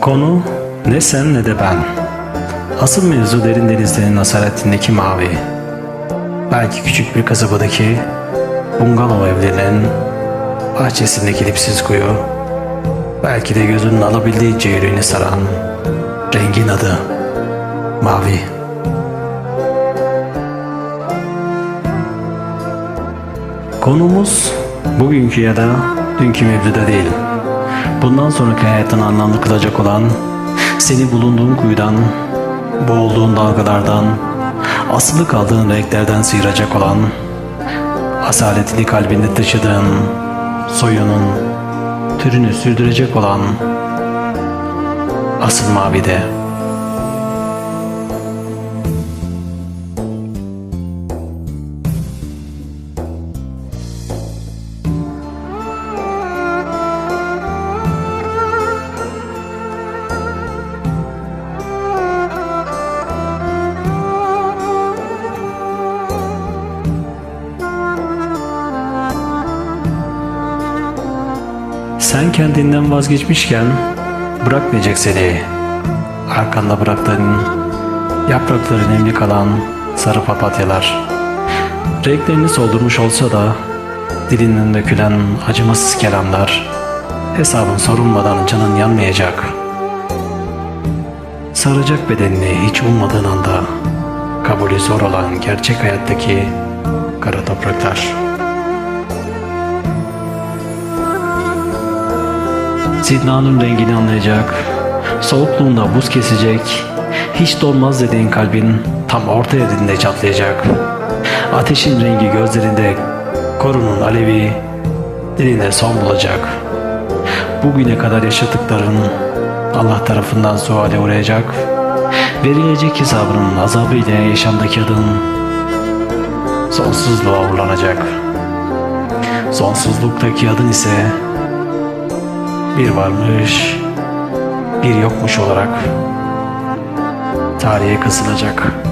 Konu ne sen ne de ben. Asıl mevzu derin denizlerin asaletindeki mavi. Belki küçük bir kasabadaki bungalov evlerinin bahçesindeki dipsiz kuyu. Belki de gözünün alabildiğince yüreğini saran rengin adı mavi. Konumuz bugünkü ya da dünkü mevzuda değil. Bundan sonraki hayatını anlamlı kılacak olan, seni bulunduğun kuyudan, boğulduğun dalgalardan, asılı kaldığın renklerden sıyıracak olan, asaletini kalbinde taşıdığın, soyunun, türünü sürdürecek olan, asıl mavide. Sen kendinden vazgeçmişken bırakmayacak seni. Arkanda bıraktığın yaprakları nemli kalan sarı papatyalar. Renklerini soldurmuş olsa da dilinden dökülen acımasız kelamlar hesabın sorulmadan canın yanmayacak. Saracak bedenini hiç ummadığın anda kabulü zor olan gerçek hayattaki kara topraklar. Sidnanın rengini anlayacak, soğukluğunda buz kesecek, hiç donmaz dediğin kalbin tam orta yerinde çatlayacak. Ateşin rengi gözlerinde, korunun alevi dilinde son bulacak. Bugüne kadar yaşadıkların Allah tarafından suale uğrayacak. Verilecek hesabının azabıyla yaşamdaki adın sonsuzluğa uğurlanacak. Sonsuzluktaki adın ise bir varmış, bir yokmuş olarak tarihe kazılacak.